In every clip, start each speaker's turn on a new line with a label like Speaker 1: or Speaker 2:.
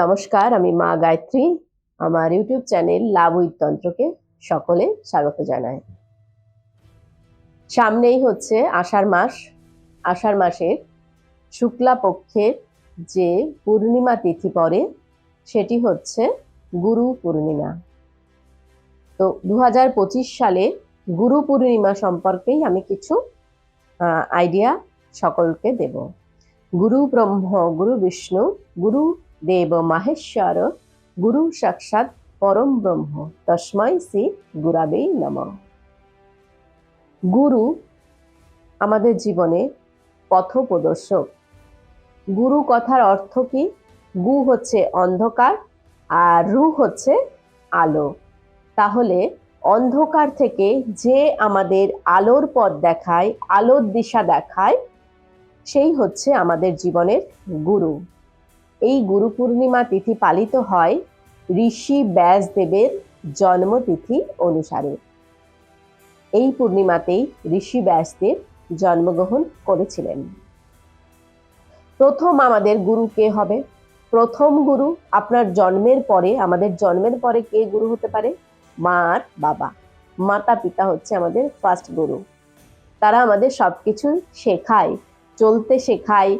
Speaker 1: নমস্কার, আমি মা গায়ত্রী। আমার ইউটিউব চ্যানেল লাভ তন্ত্রকে সকলে স্বাগত জানাই। সামনেই হচ্ছে আষাঢ় মাস। আষাঢ় মাসের শুক্লা পক্ষের যে পূর্ণিমা তিথি পড়ে, সেটি হচ্ছে গুরু পূর্ণিমা। তো দু হাজার পঁচিশ সালে গুরু পূর্ণিমা সম্পর্কেই আমি কিছু আইডিয়া সকলকে দেব। গুরু ব্রহ্ম, গুরু বিষ্ণু, গুরু দেব মাহেশ্বর গুরু সাক্ষাৎ পরম ব্রহ্ম তস্মৈ শ্রী গুরাবেই নম গুরু আমাদের জীবনে পথপ্রদর্শক গুরু কথার অর্থ কি? গু হচ্ছে অন্ধকার আর রু হচ্ছে আলো। তাহলে অন্ধকার থেকে যে আমাদের আলোর পথ দেখায়, আলোর দিশা দেখায়, সেই হচ্ছে আমাদের জীবনের গুরু। এই গুরু পূর্ণিমা তিথি পালিত হয় ঋষি ব্যাসদেবের জন্মতিথি অনুসারে। এই পূর্ণিমাতেই ঋষি ব্যাসদেব জন্মগ্রহণ করেছিলেন। প্রথম আমাদের গুরু কে হবে? প্রথম গুরু আপনার জন্মের পরে, আমাদের জন্মের পরে কে গুরু হতে পারে? মা আর বাবা। মাতা পিতা হচ্ছে আমাদের ফার্স্ট গুরু। তারা আমাদের সবকিছু শেখায়, চলতে শেখায়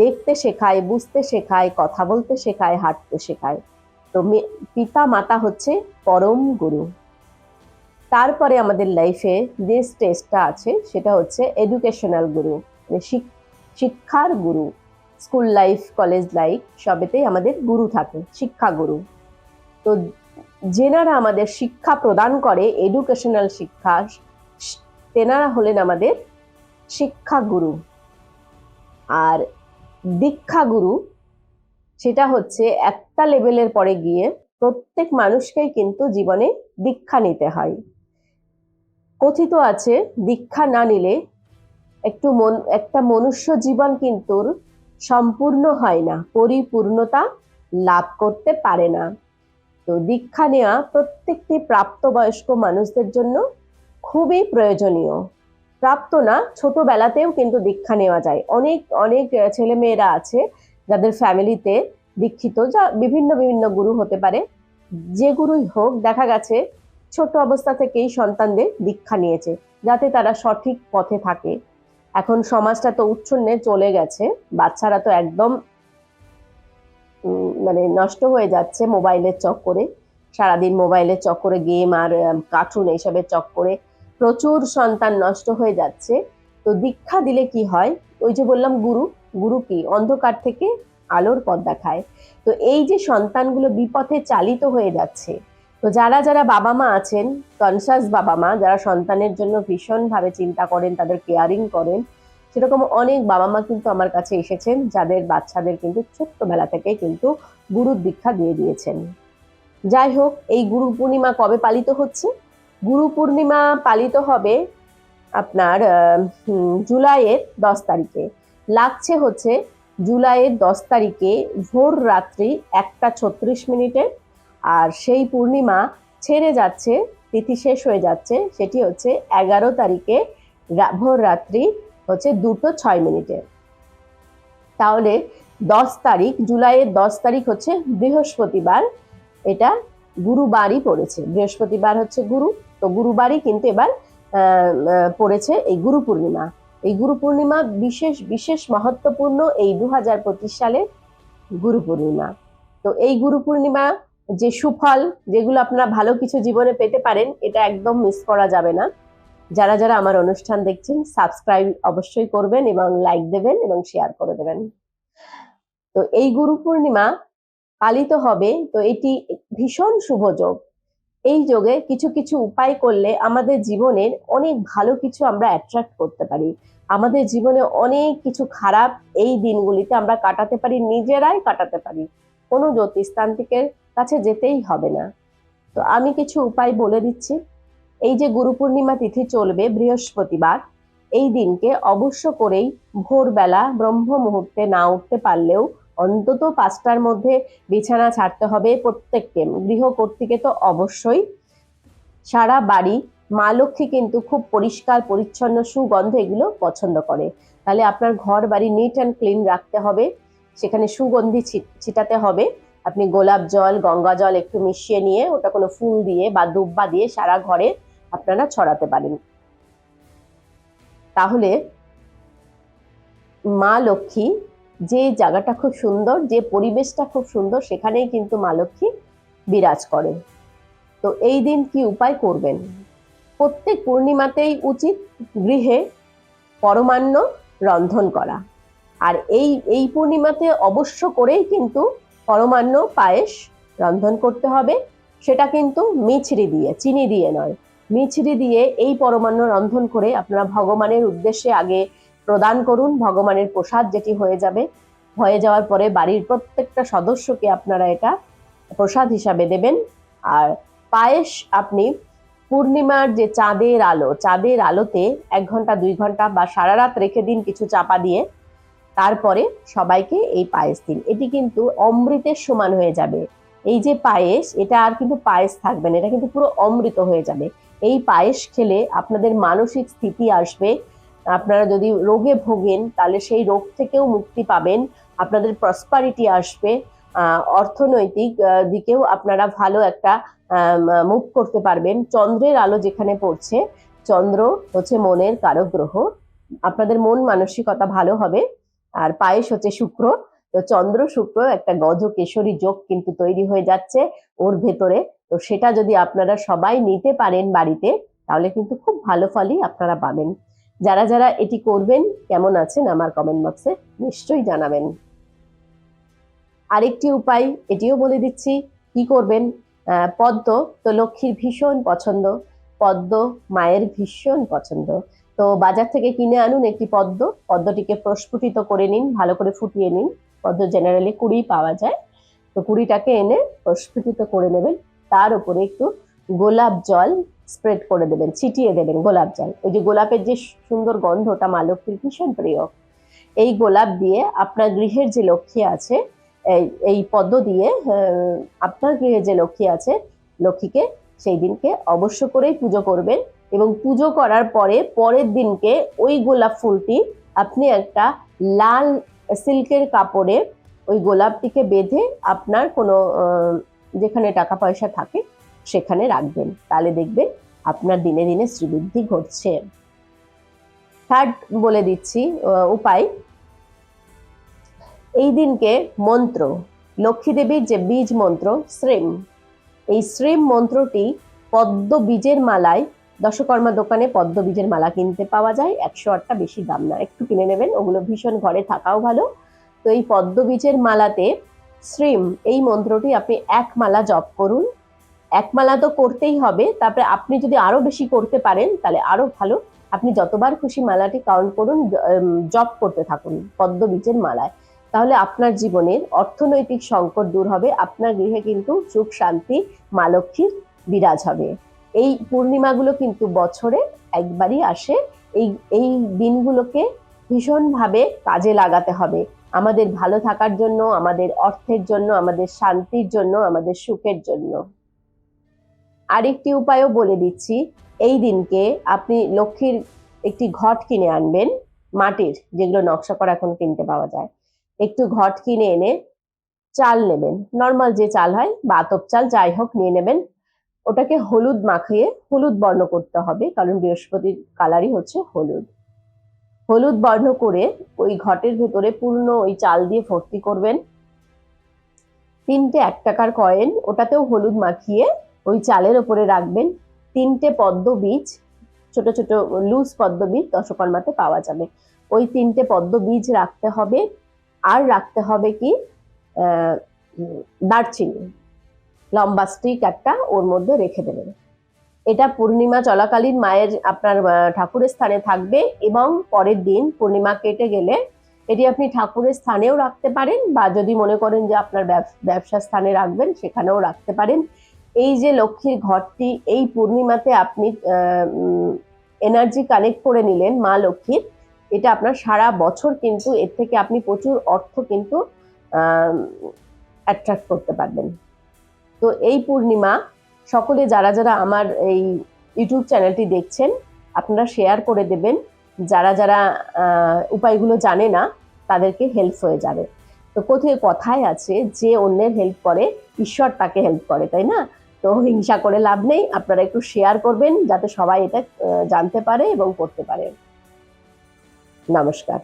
Speaker 1: দেখতে শেখায়, বুঝতে শেখায়, কথা বলতে শেখায়, হাঁটতে শেখায়। তো পিতা মাতা হচ্ছে পরম গুরু। তারপরে আমাদের লাইফে যে স্টেজটা আছে, সেটা হচ্ছে এডুকেশনাল গুরু মানে শিক্ষার গুরু। স্কুল লাইফ কলেজ লাইফ সবেতেই আমাদের গুরু থাকে, শিক্ষা গুরু। তো যেনারা আমাদের শিক্ষা প্রদান করে এডুকেশনাল শিক্ষা, তেনারা হলেন আমাদের শিক্ষা গুরু। আর দীক্ষা গুরু, সেটা হচ্ছে একটা লেভেলের পরে গিয়ে প্রত্যেক মানুষকেই কিন্তু জীবনে দীক্ষা নিতে হয়। কথিত আছে, দীক্ষা না নিলে একটু মন, একটা মনুষ্য জীবন কিন্তু সম্পূর্ণ হয় না, পরিপূর্ণতা লাভ করতে পারে না। তো দীক্ষা নেওয়া প্রত্যেকটি প্রাপ্তবয়স্ক মানুষদের জন্য খুবই প্রয়োজনীয়। প্রাপ্ত না, ছোটবেলাতেও কিন্তু দীক্ষা নেওয়া যায়। অনেক অনেক ছেলে মেয়েরা আছে যাদের ফ্যামিলিতে দীক্ষিত, যা বিভিন্ন বিভিন্ন গুরু হতে পারে। যে গুরুই হোক, দেখা গেছে ছোট অবস্থা থেকেই সন্তানদের দীক্ষা নিয়েছে, যাতে তারা সঠিক পথে থাকে। এখন সমাজটা তো উচ্ছন্নে চলে গেছে, বাচ্চারা তো একদম মানে নষ্ট হয়ে যাচ্ছে মোবাইলের চক্করে। সারাদিন মোবাইলের চক্করে গেম আর কার্টুন এইসবের চক্করে। প্রচুর সন্তান নষ্ট হয়ে যাচ্ছে। তো দীক্ষা দিলে কি হয়? ওই যে বললাম গুরু গুরু কি? অন্ধকার থেকে আলোর পথ দেখায়। তো এই যে সন্তানগুলো বিপথে চালিত হয়ে যাচ্ছে, তো যারা যারা বাবা মা আছেন কনসাস বাবা মা, যারা সন্তানের জন্য ভীষণভাবে চিন্তা করেন, তাদের কেয়ারিং করেন, সেরকম অনেক বাবা মা কিন্তু আমার কাছে এসেছেন, যাদের বাচ্চাদের কিন্তু ছোট্টবেলা থেকে কিন্তু গুরুর দীক্ষা দিয়ে দিয়েছেন। যাই হোক, এই গুরু পূর্ণিমা কবে পালিত হচ্ছে? গুরু পূর্ণিমা পালিত হবে আপনার জুলাইয়ের দশ তারিখে। লাগছে হচ্ছে জুলাইয়ের দশ তারিখে ভোর রাত্রি একটা ছত্রিশ মিনিটে। আর সেই পূর্ণিমা ছেড়ে যাচ্ছে, তিথি শেষ হয়ে যাচ্ছে, সেটি হচ্ছে এগারো তারিখে ভোর রাত্রি হচ্ছে দুটো ছয় মিনিটে। তাহলে দশ তারিখ, জুলাইয়ের দশ তারিখ হচ্ছে বৃহস্পতিবার। এটা গুরুবারই পড়েছে। বৃহস্পতিবার হচ্ছে গুরু। তো গুরুবারই কিন্তু এবার পড়েছে এই গুরু পূর্ণিমা। এই গুরু পূর্ণিমা বিশেষ বিশেষ মহত্বপূর্ণ এই দু হাজার পঁচিশ সালে গুরু পূর্ণিমা। তো এই গুরু পূর্ণিমা যে সুফল, যেগুলো আপনারা ভালো কিছু জীবনে পেতে পারেন, এটা একদম মিস করা যাবে না। যারা যারা আমার অনুষ্ঠান দেখছেন সাবস্ক্রাইব অবশ্যই করবেন এবং লাইক দেবেন এবং শেয়ার করে দেবেন। তো এই গুরু পূর্ণিমা পালিত হবে, তো এটি ভীষণ শুভ যোগ। এই যোগে কিছু কিছু উপায় করলে আমাদের জীবনের অনেক ভালো কিছু আমরা অ্যাট্রাক্ট করতে পারি। আমাদের জীবনে অনেক কিছু খারাপ এই দিনগুলিতে আমরা কাটাতে পারি, নিজেরাই কাটাতে পারি। কোনো জ্যোতিষতান্ত্রিকের কাছে যেতেই হবে না। তো আমি কিছু উপায় বলে দিচ্ছি। এই যে গুরু পূর্ণিমা তিথি চলবে বৃহস্পতিবার, এই দিনকে অবশ্য করেই ভোরবেলা ব্রহ্ম মুহূর্তে না উঠতে পারলেও অন্তত পাঁচটার মধ্যে বিছানা ছাড়তে হবে প্রত্যেককে। গৃহকর্ত্রীকে তো অবশ্যই। সারা বাড়ি, মা লক্ষ্মী কিন্তু খুব পরিষ্কার, পরিচ্ছন্ন, সুগন্ধ এগুলো পছন্দ করে। তাহলে আপনার ঘর, বাড়ি নিট অ্যান্ড ক্লিন রাখতে হবে। সেখানে সুগন্ধি ছিটাতে হবে। আপনি গোলাপ জল, গঙ্গা জল একটু মিশিয়ে নিয়ে ওটা কোনো ফুল দিয়ে বা দুব্বা দিয়ে সারা ঘরে আপনারা ছড়াতে পারেন। তাহলে মা লক্ষ্মী যে জায়গাটা খুব সুন্দর, যে পরিবেশটা খুব সুন্দর, সেখানেই কিন্তু মা লক্ষ্মী বিরাজ করেন। তো এই দিন কি উপায় করবেন? প্রত্যেক পূর্ণিমাতেই উচিত গৃহে পরমান্ন রন্ধন করা। আর এই এই পূর্ণিমাতে অবশ্য করেই কিন্তু পরমান্ন পায়েস রন্ধন করতে হবে। সেটা কিন্তু মিছরি দিয়ে, চিনি দিয়ে নয়। মিছরি দিয়ে এই পরমান্ন রন্ধন করে আপনারা ভগবানের উদ্দেশ্যে আগে প্রদান করুন ভগবানের প্রসাদ যেটি হয়ে যাবে। হয়ে যাওয়ার পরে বাড়ির প্রত্যেকটা সদস্যকে আপনারা এটা প্রসাদ হিসাবে দেবেন। আর পায়েস আপনি পূর্ণিমার যে চাঁদের আলো, চাঁদের আলোতে এক ঘণ্টা, দুই ঘণ্টা বা সারা রাত রেখে দিন কিছু চাপা দিয়ে, তারপরে সবাইকে এই পায়েস দিন। এটি কিন্তু অমৃতের সমান হয়ে যাবে। এই যে পায়েস, এটা আর কিন্তু পায়েস থাকবে না, এটা কিন্তু পুরো অমৃত হয়ে যাবে। এই পায়েস খেলে আপনাদের মানসিক স্থিতি আসবে আপনারা যদি রোগে ভোগেন, তাহলে সেই রোগ থেকেও মুক্তি পাবেন। আপনাদের প্রসপারিটি আসবে। অর্থনৈতিক দিকেও আপনারা ভালো একটা মুভ করতে পারবেন। চন্দ্রের আলো যেখানে পড়ছে, চন্দ্র হচ্ছে মনের কারক গ্রহ। আপনাদের মন মানসিকতা ভালো হবে। আর পায়েস হচ্ছে শুক্র। তো চন্দ্র, শুক্র একটা গজ কেশরী যোগ কিন্তু তৈরি হয়ে যাচ্ছে ওর ভেতরে। তো সেটা যদি আপনারা সবাই নিতে পারেন বাড়িতে, তাহলে কিন্তু খুব ভালো ফলই আপনারা পাবেন। যারা যারা এটি করবেন, কেমন আছেন আমার কমেন্ট বক্সে নিশ্চয়ই জানাবেন। আরেকটি উপায়, এটিও বলে দিচ্ছি, কি করবেন? পদ্ম তো লক্ষ্মীর ভীষণ পছন্দ, পদ্ম মায়ের ভীষণ পছন্দ। তো বাজার থেকে কিনে আনুন একটি পদ্ম, পদ্মটিকে প্রস্ফুটিত করে নিন, ভালো করে ফুটিয়ে নিন, পদ্ম জেনারেলি কুড়ি পাওয়া যায়। তো কুড়িটাকে এনে প্রস্ফুটিত করে নেবেন, তার উপরে একটু গোলাপ জল স্প্রেড করে দেবেন, ছিটিয়ে দেবেন গোলাপ জল। ওই যে গোলাপের যে সুন্দর গন্ধটা মা লক্ষ্মীর ভীষণ প্রিয়। এই গোলাপ দিয়ে আপনার গৃহের যে লক্ষ্মী আছে, এই পদ্ম দিয়ে আপনার গৃহে যে লক্ষ্মী আছে, লক্ষ্মীকে সেই দিনকে অবশ্য করেই পুজো করবেন এবং পুজো করার পরে পরের দিনকে ওই গোলাপ ফুলটি আপনি একটা লাল সিল্কের কাপড়ে ওই গোলাপটিকে বেঁধে আপনার কোনো যেখানে টাকা পয়সা থাকে সেখানে রাখবেন। তাহলে দেখবেন আপনার দিনে দিনে শ্রীবৃদ্ধি ঘটছে। থার্ড বলে দিচ্ছি উপায়। এই দিনকে মন্ত্র, লক্ষ্মী দেবীর যে বীজ মন্ত্র, শ্রেম। এই শ্রেম মন্ত্রটি পদ্ম বীজের মালায়, দশকর্মা দোকানে পদ্ম বীজের মালা কিনতে পাওয়া যায়। একশো আটটা বেশি দাম না। একটু কিনে নেবেন, ওগুলো ভীষণ ঘরে থাকাও ভালো। তো এই পদ্ম বীজের মালাতে শ্রীম, এই মন্ত্রটি আপনি এক মালা জপ করুন। এক মালা তো করতেই হবে, তারপরে আপনি যদি আরও বেশি করতে পারেন, তাহলে আরও ভালো। আপনি যতবার খুশি মালাটি কাউন্ট করুন জপ করতে থাকুন, পদ্ম বীজের মালায়। তাহলে আপনার জীবনের অর্থনৈতিক সংকট দূর হবে, আপনার গৃহে কিন্তু সুখ, শান্তি, মা লক্ষ্মীর বিরাজ হবে। এই পূর্ণিমাগুলো কিন্তু বছরে একবারই আসে, এই এই দিনগুলোকে ভীষণভাবে কাজে লাগাতে হবে। আমাদের ভালো থাকার জন্য, আমাদের অর্থের জন্য, আমাদের শান্তির জন্য, আমাদের সুখের জন্য। আরেকটি উপায়ও বলে দিচ্ছি। এই দিনকে আপনি লক্ষ্মীর একটি ঘট কিনে আনবেন, মাটির, যেগুলো নকশা করা এখন কিনতে পাওয়া যায়। একটু ঘট কিনে এনে চাল নেবেন। নর্মাল যে চাল হয়, বা আতপ চাল, যাই হোক, নিয়ে নেবেন। ওটাকে হলুদ মাখিয়ে, হলুদ বর্ণ করতে হবে, কারণ বৃহস্পতির কালারই হচ্ছে হলুদ। হলুদ বর্ণ করে ওই ঘটের ভেতরে পূর্ণ ওই চাল দিয়ে ভর্তি করবেন। তিনটে এক টাকার কয়েন, ওটাতেও হলুদ মাখিয়ে ওই চালের ওপরে রাখবেন তিনটে পদ্ম বীজ, ছোট ছোট লুজ পদ্ম বীজ দশকর্মাতে পাওয়া যাবে। ওই তিনটে পদ্ম বীজ রাখতে হবে। আর রাখতে হবে কি? দারচিনি। লম্বা স্টিক একটা ওর মধ্যে রেখে দেবেন। এটা পূর্ণিমা চলাকালীন মায়ের, আপনার ঠাকুরের স্থানে থাকবে এবং পরের দিন পূর্ণিমা কেটে গেলে এটি আপনি ঠাকুরের স্থানেও রাখতে পারেন বা যদি মনে করেন যে আপনার ব্যব- ব্যবসা স্থানে রাখবেন সেখানেও রাখতে পারেন। এই যে লক্ষ্মীর ঘরটি, এই পূর্ণিমাতে আপনি এনার্জি কানেক্ট করে নিলেন মা লক্ষ্মীর, এটা আপনার সারা বছর কিন্তু এর থেকে আপনি প্রচুর অর্থ কিন্তু অ্যাট্রাক্ট করতে পারবেন। তো এই পূর্ণিমা সকলে যারা যারা আমার এই ইউটিউব চ্যানেলটি দেখছেন, আপনারা শেয়ার করে দেবেন। যারা যারা উপায়গুলো জানে না, তাদেরকে হেল্প হয়ে যাবে। তো কোথায় কথায় আছে, যে অন্যের হেল্প করে, ঈশ্বর তাকে হেল্প করে, তাই না? তো হিংসা করে লাভ নেই। আপনারা একটু শেয়ার করবেন যাতে সবাই এটা জানতে পারে এবং করতে পারে। নমস্কার।